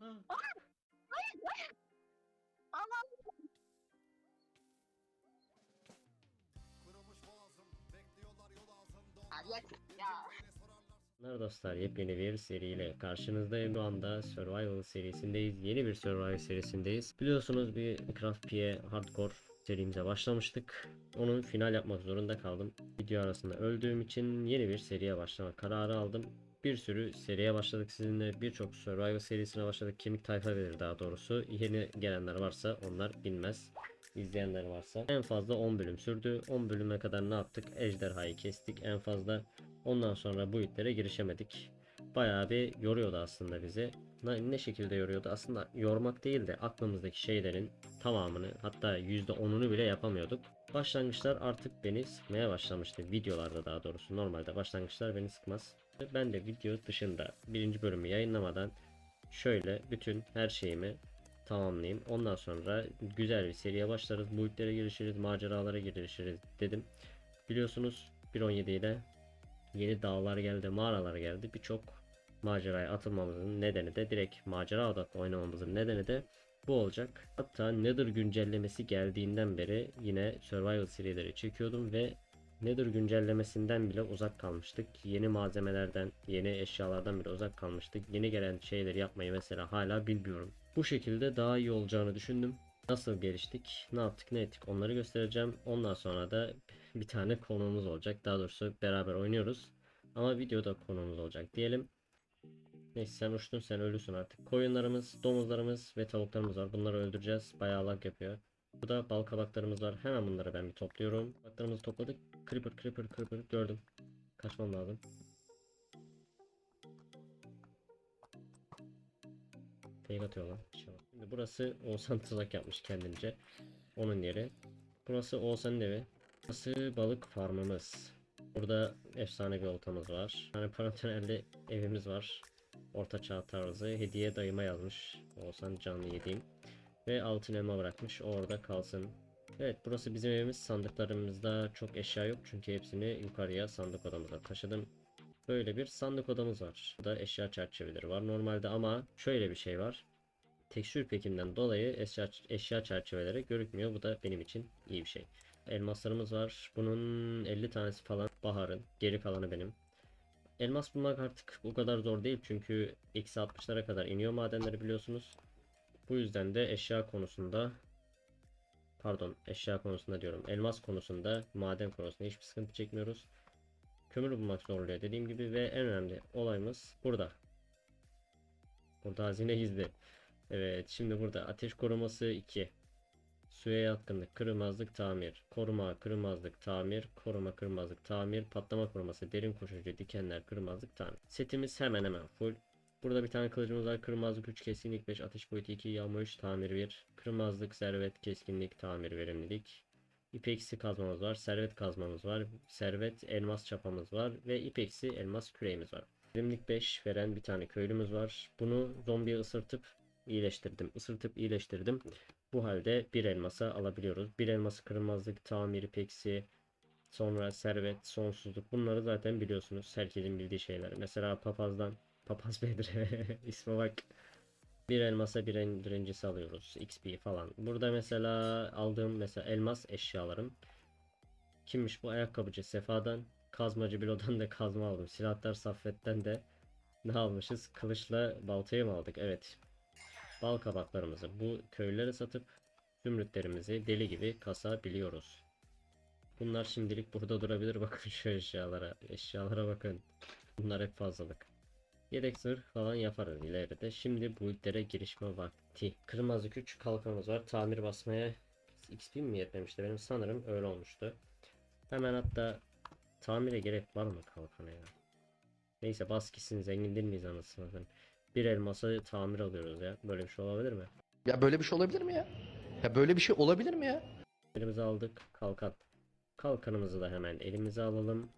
Ha? Abi yak ya. Merhaba dostlar yepyeni bir seriyle karşınızdayım. Şu anda Survival serisindeyiz. Yeni bir Survival serisindeyiz. Biliyorsunuz bir Craft PE Hardcore serimize başlamıştık. Onun final yapmak zorunda kaldım. Video arasında öldüğüm için yeni bir seriye başlama kararı aldım. Bir sürü seriye başladık sizinle. Birçok Survival serisine başladık. Kemik tayfa verir daha doğrusu. Yeni gelenler varsa onlar bilmez. İzleyenler varsa. En fazla 10 bölüm sürdü. 10 bölüme kadar ne yaptık? Ejderhayı kestik. En fazla Ondan sonra bu itlere girişemedik. Bayağı bir yoruyordu aslında bizi. Ne, ne şekilde yoruyordu? Aslında yormak değil de aklımızdaki şeylerin tamamını hatta %10'unu bile yapamıyorduk. Başlangıçlar artık beni sıkmaya başlamıştı. Videolarda daha doğrusu. Normalde başlangıçlar beni sıkmaz. Ben de video dışında birinci bölümü yayınlamadan şöyle bütün her şeyimi tamamlayayım. Ondan sonra güzel bir seriye başlarız. İtlere girişiriz, maceralara girişiriz dedim. Biliyorsunuz 1.17 ile yeni dağlar geldi, mağaralar geldi. Birçok maceraya atılmamızın nedeni de direkt macera odaklı oynamamızın nedeni de bu olacak. Hatta Nether güncellemesi geldiğinden beri yine Survival serileri çekiyordum ve Nether güncellemesinden bile uzak kalmıştık. Yeni malzemelerden, yeni eşyalardan bile uzak kalmıştık. Yeni gelen şeyleri yapmayı mesela hala bilmiyorum. Bu şekilde daha iyi olacağını düşündüm. Nasıl geliştik, ne yaptık, ne ettik onları göstereceğim. Ondan sonra da bir tane konuğumuz olacak. Daha doğrusu beraber oynuyoruz. Ama videoda konuğumuz olacak diyelim. Neyse sen uçtun sen ölüsün artık. Koyunlarımız, domuzlarımız ve tavuklarımız var. Bunları öldüreceğiz. Bayağı lag yapıyor. Burada bal kabaklarımız var. Hemen bunları ben bir topluyorum. Kabaklarımızı topladık. Creeper, creeper, creeper gördüm. Kaçmam lazım. Fake atıyor lan. Şey. Şimdi burası Oğuzhan tuzak yapmış kendince. Onun yeri. Burası Oğuzhan'ın evi. Burası balık farmımız. Burada efsane bir oltamız var. Yani paranternelde evimiz var. Orta çağ tarzı. Hediye dayıma yazmış. Oğuzhan canlı yediğim. Ve altın elma bırakmış. O orada kalsın. Evet burası bizim evimiz. Sandıklarımızda çok eşya yok. Çünkü hepsini yukarıya sandık odamıza taşıdım. Böyle bir sandık odamız var. Burada eşya çerçeveleri var normalde ama şöyle bir şey var. Tekstür pekinden dolayı eşya, eşya çerçeveleri görükmüyor. Bu da benim için iyi bir şey. Elmaslarımız var. Bunun 50 tanesi falan Bahar'ın. Geri kalanı benim. Elmas bulmak artık bu kadar zor değil çünkü eksi 60'lara kadar iniyor madenleri biliyorsunuz. Bu yüzden de eşya konusunda pardon eşya konusunda diyorum elmas konusunda maden konusunda hiçbir sıkıntı çekmiyoruz. Kömür bulmak zor oluyor dediğim gibi ve en önemli olayımız burada. Burada hazine gizli. Evet şimdi burada ateş koruması 2. Suya yatkınlık, kırılmazlık, tamir, koruma, kırılmazlık, tamir, koruma, kırılmazlık, tamir, patlama koruması, derin koşucu, dikenler, kırılmazlık, tamir. Setimiz hemen hemen full. Burada bir tane kılıcımız var. Kırılmazlık 3, keskinlik 5, ateş boyutu 2, yağma 3, tamir 1. Kırılmazlık, servet, keskinlik, tamir, verimlilik. İpeksi kazmamız var. Servet kazmamız var. Servet elmas çapamız var. Ve ipeksi elmas küreğimiz var. Verimlilik 5 veren bir tane köylümüz var. Bunu zombiye ısırtıp iyileştirdim. Isırtıp iyileştirdim. Bu halde bir elmasa alabiliyoruz. Bir elması kırılmazlık, tamir, ipeksi, sonra servet, sonsuzluk. Bunları zaten biliyorsunuz. Herkesin bildiği şeyler. Mesela papazdan, papaz Bedre isme bak. Bir elmasa bir en birincisi alıyoruz. XP falan. Burada mesela aldığım mesela elmas eşyalarım. Kimmiş bu ayakkabıcı Sefa'dan. Kazmacı Bilo'dan da kazma aldım. Silahlar Saffet'ten de ne almışız? Kılıçla baltayı mı aldık? Evet. Bal kabaklarımızı bu köylere satıp zümrütlerimizi deli gibi kasabiliyoruz. Bunlar şimdilik burada durabilir. Bakın şu eşyalara. Eşyalara bakın. Bunlar hep fazlalık. Yedek zırh falan yaparız ileride. Şimdi bu ilklere girişme vakti. Kırmızı küç kalkanımız var. Tamir basmaya XP mi yetmemişti? Benim sanırım öyle olmuştu. Hemen hatta tamire gerek var mı kalkana ya? Neyse bas gitsin zengin değil miyiz anasını satayım. Bir elmasa tamir alıyoruz ya. Böyle bir şey olabilir mi? Ya böyle bir şey olabilir mi ya? Ya böyle bir şey olabilir mi ya? Elimize aldık. Kalkan. Kalkanımızı da hemen elimize alalım.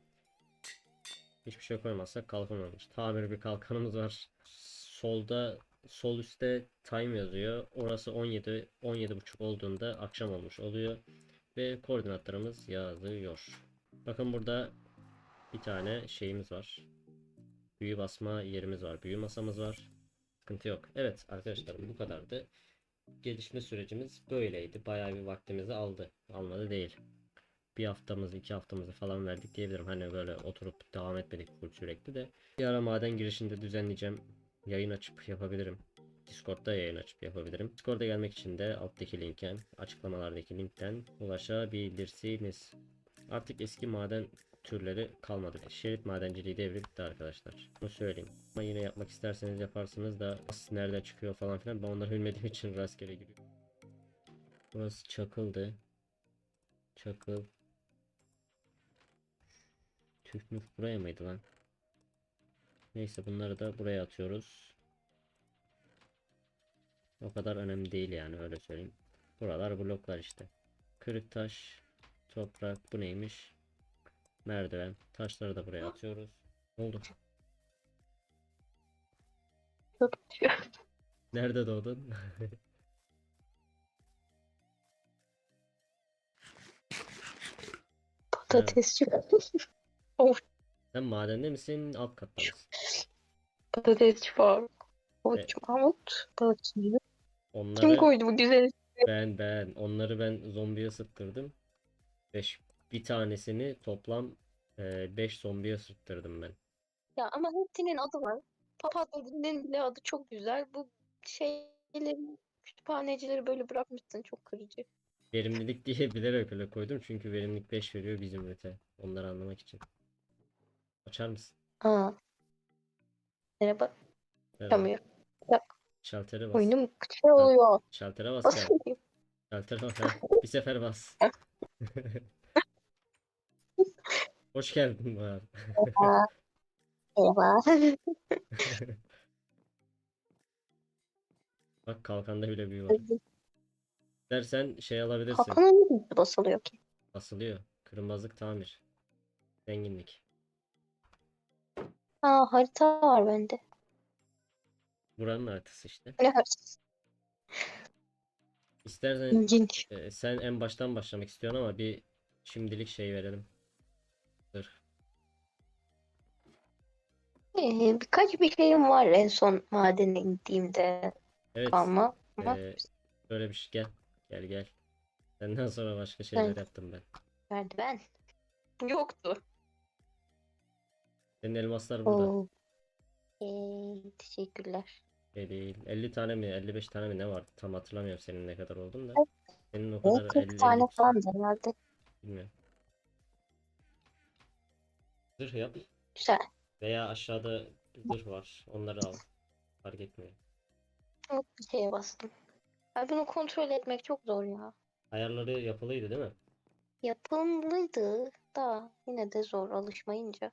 Hiçbir şey koymazsak kalkan. Tamir bir kalkanımız var. Solda sol üstte time yazıyor. Orası 17 17.5 olduğunda akşam olmuş oluyor ve koordinatlarımız yazıyor. Bakın burada bir tane şeyimiz var. Büyü basma yerimiz var. Büyü masamız var. Sıkıntı yok. Evet arkadaşlar bu kadardı. Gelişme sürecimiz böyleydi. Bayağı bir vaktimizi aldı. Almadı değil. Bir haftamızı, iki haftamızı falan verdik diyebilirim. Hani böyle oturup devam etmedik full sürekli de. Bir ara maden girişinde düzenleyeceğim. Yayın açıp yapabilirim. Discord'da yayın açıp yapabilirim. Discord'a gelmek için de alttaki linkten, açıklamalardaki linkten ulaşabilirsiniz. Artık eski maden türleri kalmadı. Şerit madenciliği devri bitti arkadaşlar. Bunu söyleyeyim. Ama yine yapmak isterseniz yaparsınız da nasıl nereden çıkıyor falan filan ben onları bilmediğim için rastgele giriyorum. Burası çakıldı. Çakıl. Tüf müf buraya mıydı lan? Neyse bunları da buraya atıyoruz. O kadar önemli değil yani öyle söyleyeyim. Buralar bloklar işte. Kırık taş, toprak bu neymiş? Merdiven. Taşları da buraya atıyoruz. Ne oldu? Nerede doğdun? Patatesçi. Sen madende misin? Alt katta mısın? Patatesçi var. Havuç Mahmut. Balıkçı. Kim Onları koydu bu güzel? ben ben onları ben zombiye sıktırdım. 5 bir tanesini toplam 5 zombiye sıktırdım ben. Ya ama hepsinin adı var. Papatya'nın bile adı çok güzel. Bu şeyleri kütüphanecileri böyle bırakmışsın çok kırıcı. Verimlilik diye bilerek öyle koydum çünkü verimlilik 5 veriyor bizim ürete. Onları anlamak için. Açar mısın? Aa. Merhaba. Merhaba. Açamıyorum. Şaltere bas. Oyunum şey oluyor. Şaltere bas Nasıl? Şaltere bas. Bir sefer bas. Hoş geldin Bahar. Merhaba. Merhaba. Bak kalkanda bile büyü var. Dersen şey alabilirsin. Hakan'a ne basılıyor ki? Asılıyor. Kırmızılık tamir. Zenginlik. Aa harita var bende. Buranın haritası işte. Ne haritası? İstersen İlginç. e, sen en baştan başlamak istiyorsun ama bir şimdilik şey verelim. Dur. Ee, birkaç bir şeyim var en son madene indiğimde Evet. ama ama e, böyle bir şey gel. Gel gel. Senden sonra başka şeyler Evet. yaptım ben. merdiven yoktu. Senin elmaslar burada. Oo. Ee, teşekkürler. Şey değil. 50 tane mi 55 tane mi ne var? Tam hatırlamıyorum senin ne kadar olduğunu da. Senin o kadar 40 50 tane 50 falan herhalde. bilmiyorum. Zırh yap. Güzel. Veya aşağıda zırh var. Onları al. Fark etmiyor. Çok bir şeye bastım. Ya bunu kontrol etmek çok zor ya. Ayarları yapılıydı değil mi? Yapımlıydı da yine de zor alışmayınca.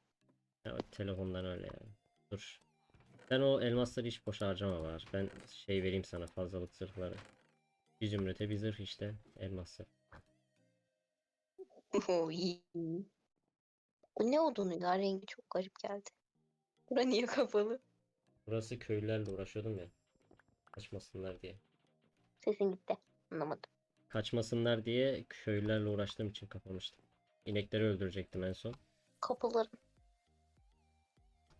Ya, telefondan öyle yani. Dur. Sen o elmasları hiç boş harcama var. Ben şey vereyim sana fazlalık zırhları. Bir zümrüte bir zırh işte. Elması. İyi. Bu ne odunu ya? Rengi çok garip geldi. Bura niye kapalı? Burası köylülerle uğraşıyordum ya. Kaçmasınlar diye. Sesin gitti. Anlamadım. Kaçmasınlar diye köylülerle uğraştığım için kapamıştım. İnekleri öldürecektim en son. Kapıları.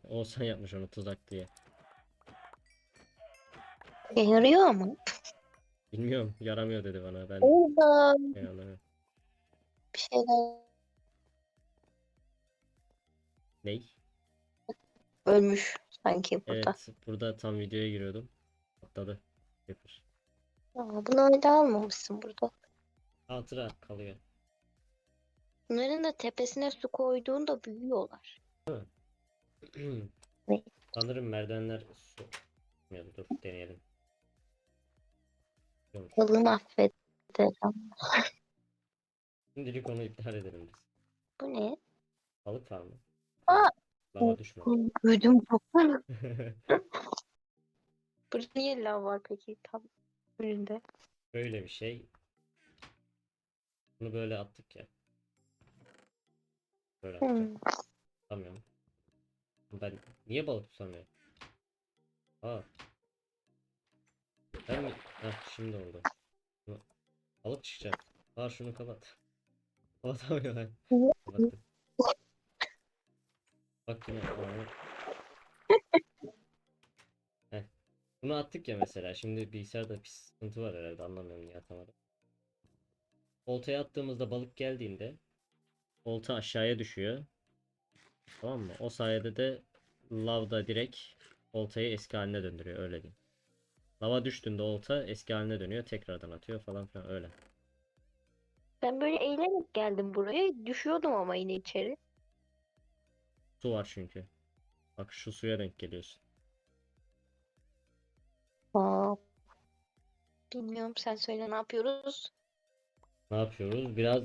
Oğuzhan yapmış onu tuzak diye. E, yarıyor ama. Bilmiyorum yaramıyor dedi bana. Ben Orada bir şeyler Ney? ölmüş sanki burada. Evet burada tam videoya giriyordum. Atladı. Yapır. Aa, bunu öyle almamışsın burada. Hatıra kalıyor. Bunların da tepesine su koyduğunda büyüyorlar. Ne? Sanırım merdivenler su. Bilmiyorum, dur deneyelim. Yılını affederim. Şimdilik onu iptal edelim biz. Bu ne? Balık var mı? Aa! Lava düşme. Ödüm kopar. Burada niye lav var peki tam önünde? Böyle bir şey. Bunu böyle attık ya. Böyle atacağım. Hmm. Tutamıyorum. Ben niye balık tutamıyorum? Aa. Ben mi? Heh, şimdi oldu. Balık çıkacak. Aa şunu kapat. Kapatamıyorum ben. Kapattım. Bak yine. Bunu attık ya mesela. Şimdi bilgisayarda bir sıkıntı var herhalde. Anlamıyorum niye atamadım. Oltaya attığımızda balık geldiğinde olta aşağıya düşüyor. Tamam mı? O sayede de lavda direkt oltayı eski haline döndürüyor. Öyle diyeyim. Lava düştüğünde olta eski haline dönüyor. Tekrardan atıyor falan filan öyle. Ben böyle eğlenerek geldim buraya. Düşüyordum ama yine içeri. Su var çünkü. Bak şu suya denk geliyorsun. Aa. Bilmiyorum sen söyle ne yapıyoruz? Ne yapıyoruz? Biraz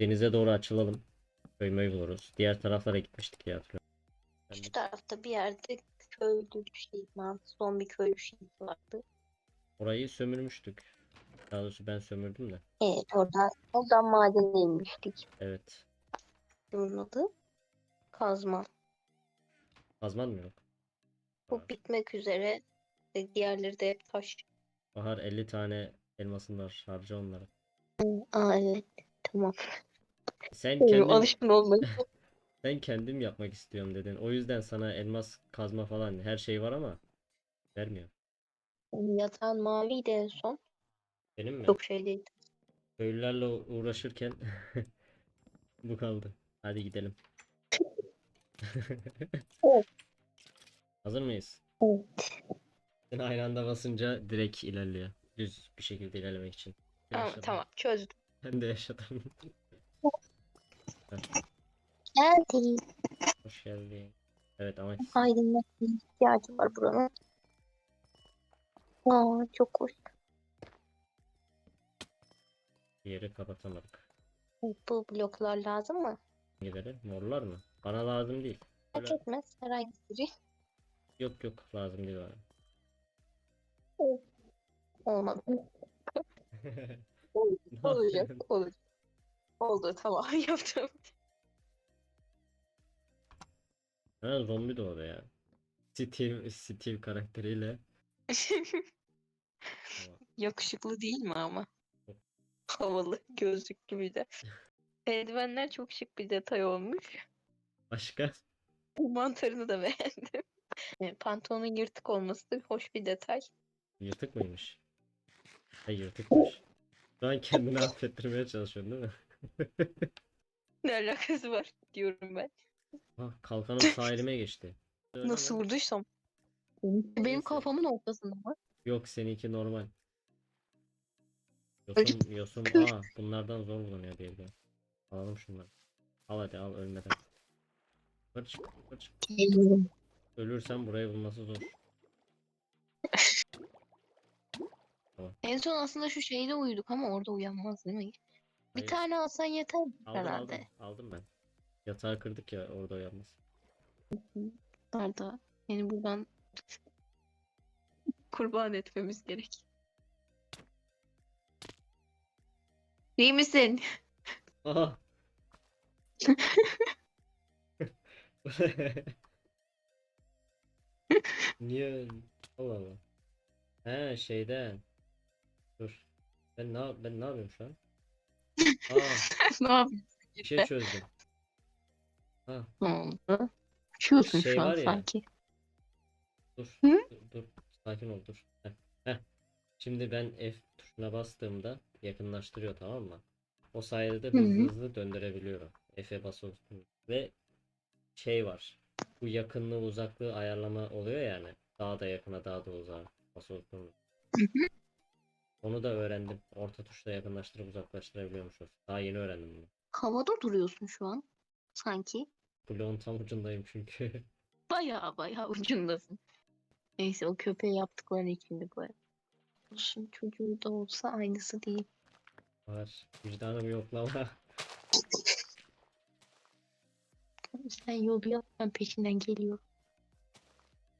denize doğru açılalım. Köy möy buluruz. Diğer taraflara gitmiştik diye hatırlıyorum. Şu tarafta bir yerde köylü bir şey var. Zombi köylü şey vardı. Orayı sömürmüştük. Daha doğrusu ben sömürdüm de. Evet orada oradan madene inmiştik. Evet. Bunun adı kazma. Kazman mı yok? Bu bitmek üzere. Diğerleri de hep taş. Bahar 50 tane elmasın var. Harca onları. Aa evet. Tamam. Sen kendin, alışkın olmayı. sen kendim yapmak istiyorum dedin. O yüzden sana elmas kazma falan her şey var ama vermiyor. Yatağın maviydi en son. Benim mi? Çok şey değil. Köylülerle uğraşırken bu kaldı. Hadi gidelim. Hazır mıyız? Evet. Sen aynı anda basınca direkt ilerliyor. Düz bir şekilde ilerlemek için. Tamam, Yaşadım. tamam çözdüm. Ben de yaşadım. Geldi. Hoş geldin. Evet ama Aydınlatmaya ihtiyacı var buranın. Aa çok hoş. bir yeri kapatamadık. Bu bloklar lazım mı? Hangileri? Morlar mı? Bana lazım değil. Fark Böyle- etmez. Herhangi biri. Yok yok lazım değil bana. Olmadı. Olacak. Olur. Oldu tamam yaptım. Ha zombi doğdu ya. Steve, Steve karakteriyle. Yakışıklı değil mi ama? Havalı gözlüklü bir de. Eldivenler çok şık bir detay olmuş. Başka? Mantarını da beğendim. E, Pantolonun yırtık olması da hoş bir detay. Yırtık mıymış? Ha yırtıkmış. Şu an kendini affettirmeye çalışıyorsun değil mi? Ne alakası var diyorum ben. Ah kalkanım sağ elime geçti. Öyle Nasıl lan. vurduysam. Neyse. Benim kafamın ortasında var. Yok seninki normal. Yosun, yosun, aa bunlardan zor bulunuyor diye biliyorum. Alalım şunları. Al hadi al ölmeden. Çık. Geliyorum. Ölürsen burayı bulması zor. En son aslında şu şeyde uyuduk ama orada uyanmaz değil mi? Bir Hayır. tane alsan yeter Aldım herhalde. aldım. Aldım ben. Yatağı kırdık ya orada uyanmaz. Nerede? Yani buradan kurban etmemiz gerek. İyi misin? Aha. Niye? Allah Allah. He şeyden. Dur. Ben ne ben ne yapıyorum şu an? Aa, ne yapıyorsun? bir şey çözdüm. Ha, Ne oldu? Uçuyorsun Şey şu an var ya. sanki. dur. Hı? Dur, dur. Sakin ol dur. Heh, heh. Şimdi ben F tuşuna bastığımda yakınlaştırıyor tamam mı? O sayede de Hı hı. hızlı hızlı döndürebiliyorum. F'e basıyorum. Ve şey var. Bu yakınlığı uzaklığı ayarlama oluyor yani. Daha da yakına daha da uzağa basıyorum. Onu da öğrendim. Orta tuşla yakınlaştırıp uzaklaştırabiliyormuşuz. Daha yeni öğrendim bunu. Havada duruyorsun şu an. Sanki. Bloğun tam ucundayım çünkü. Baya baya ucundasın. Neyse o köpeği yaptıkları içindi bu. Olsun çocuğu da olsa aynısı değil. Var. Vicdanım yoklama. Sen yolu yap ben peşinden geliyorum.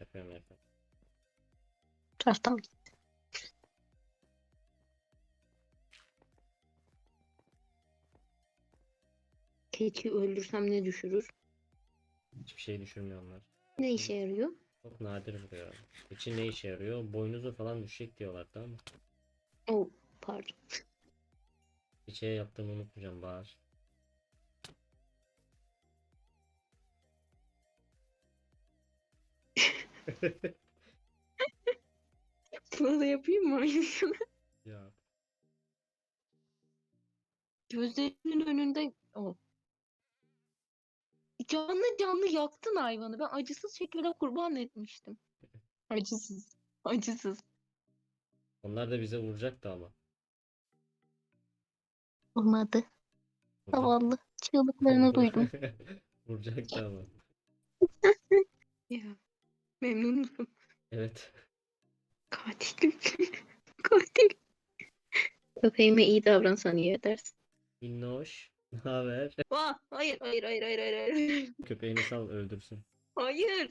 yapıyorum yapıyorum. Taraftan git. Keçi öldürsem ne düşürür? Hiçbir şey düşürmüyor onlar. Ne işe yarıyor? Çok nadir vuruyor. İçin ne işe yarıyor? Boynuzu falan düşecek diyorlardı ama. Oh pardon. Bir şey yaptığımı unutmayacağım Bahar. Buna da yapayım mı aynısını? Ya. Gözlerinin önünde o. Canlı canlı yaktın hayvanı. Ben acısız şekilde kurban etmiştim. Acısız. Acısız. Onlar da bize vuracaktı ama. Olmadı. Zavallı. Çığlıklarını duydum. Vuracaktı ama. Ya. Memnun musun? Evet. Katil. Katil. Köpeğime iyi davransan iyi edersin. Minnoş. Ne haber? Vah, hayır, hayır, hayır, hayır, hayır, hayır. Köpeğini sal öldürsün. Hayır.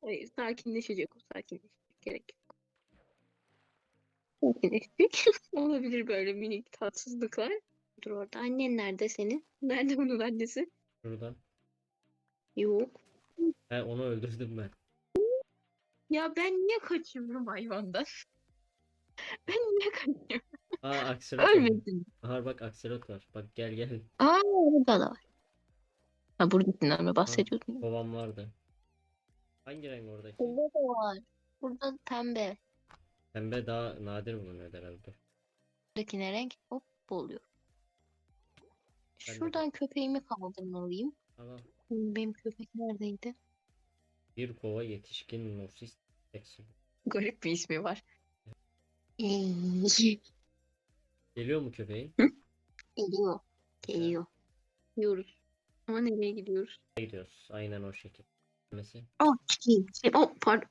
Hayır, sakinleşecek o, sakinleşecek. Gerek yok. Sakinleşecek. Olabilir böyle minik tatsızlıklar. Dur orada. Annen nerede senin? Nerede bunun annesi? Şuradan. Yok. He onu öldürdüm ben. Ya ben niye kaçıyorum hayvandan? Ben niye kaçıyorum? Aa akselot var. Ölmesin. Aha bak akselot var. Bak gel gel. Aa burada da var. Ha buradakinden mi bahsediyordun? ya? Kovam vardı. Hangi renk oradaki? Burada da var. Burada pembe. Pembe daha nadir bulunuyor herhalde. Buradaki ne renk? Hop oluyor. Ben de Şuradan köpeğimi kaldırmalıyım. Tamam. Benim köpek neredeydi? Bir kova yetişkin nosis. Garip bir ismi var. Geliyor mu köpeğin? Geliyor. Geliyor. Gidiyoruz. Ama nereye gidiyoruz? Gidiyoruz. Aynen o şekil. Demesi. Oh, çekeyim. Şey, oh, pardon.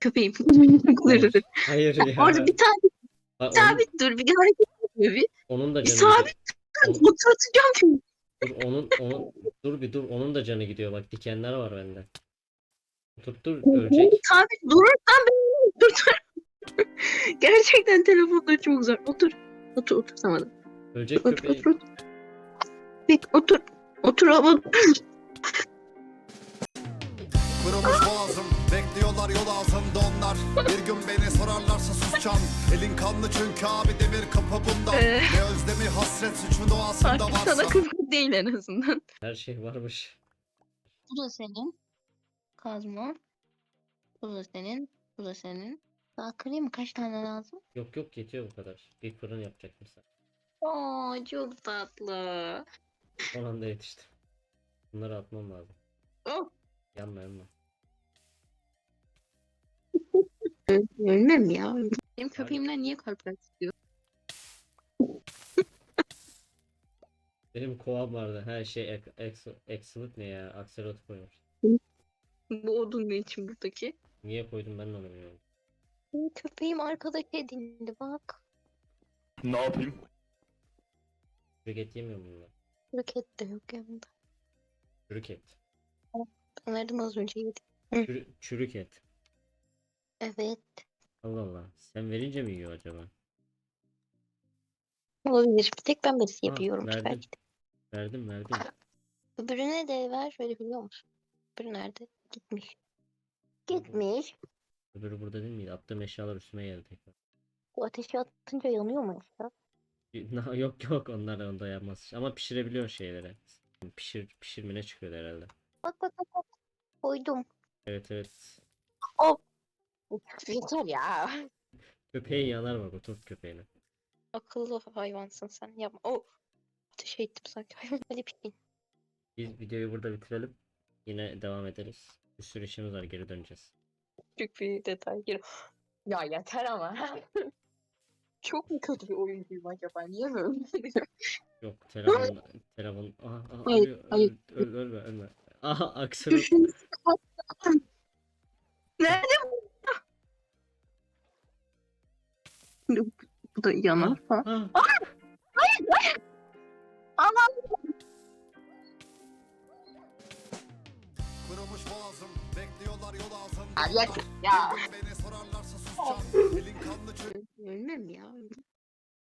Köpeğim. Hayır. Hayır ya. Orada bir tane Aa, onun, sabit dur. Bir hareket yapıyor bir. onun da Bir canı sabit gidiyor. dur. Oturtacağım şimdi. Dur, onun, onun, dur bir dur. Onun da canı gidiyor. Bak dikenler var bende. Dur dur ölecek. Sabit durursan ben dur dur. Gerçekten telefonda çok zor. Otur. Otur otursamadım. Ölecek Otur köpeği. otur otur. Bir otur. Otur ama Kırılmış boğazım Bekliyorlar yol ağzında onlar Bir gün beni sorarlarsa susacağım Elin kanlı çünkü abi demir kapı bunda Ee. Ne özlemi hasret suçun doğasında artık sana varsa kızgın değil en azından. Her şey varmış. Bu da senin. Kazma. Bu da senin. Bu da senin. Daha kırayım mı? Kaç tane lazım? Yok yok yetiyor bu kadar. Bir fırın yapacaktım sen. Aa çok tatlı. Son anda yetiştim. Bunları atmam lazım. Oh. Yanma yanma. Ölmem ya. Benim köpeğimden niye kalpler çıkıyor? Benim kovam vardı. Her şey ek, ex, excellent ne ya? Akselot koymuş. Bu odun ne için buradaki? Niye koydum ben de onu bilmiyorum. Köpeğim arkadaki edindi bak. Ne yapayım? Çürük et yemiyor mu bunlar? Roket de yok yanında. Çürük et. Onlardan az önce yedik. Çürü, çürük et. Evet. Allah Allah. Sen verince mi yiyor acaba? Olabilir. Bir tek ben birisi Ha, yapıyorum verdim. belki de. Verdim verdim. Öbürüne de ver. Şöyle biliyor musun? Öbürü nerede? Gitmiş. Gitmiş. Öbürü burada değil miydi? Attığım eşyalar üstüme geldi tekrar. Bu ateşi atınca yanıyor mu eşya? Na- yok yok onlar onda yapmaz. Ama pişirebiliyor şeyleri. Pişir, pişirmene çıkıyor herhalde. Bak bak bak bak. Koydum. Evet evet. Yeter ya. Köpeğin yanar bak oturt köpeğini. Akıllı hayvansın sen. Yapma. Oh. Ateş ettim sanki. Hayvan. Hadi pişin. Biz videoyu burada bitirelim. Yine devam ederiz. Bir sürü işimiz var geri döneceğiz. Küçük bir detay giriyor. Ya yeter ama. Çok mu kötü bir oyuncuyum acaba? Niye böyle? Yok telefon telefon. Aha, aha Hayır, ölüyor. hayır. Öl, öl- ölme ölme. Aha. Düşünsün. Nerede bu? Bu da yanar falan. Ah, Kırılmış Elin kanlı çünkü Ölmem ya.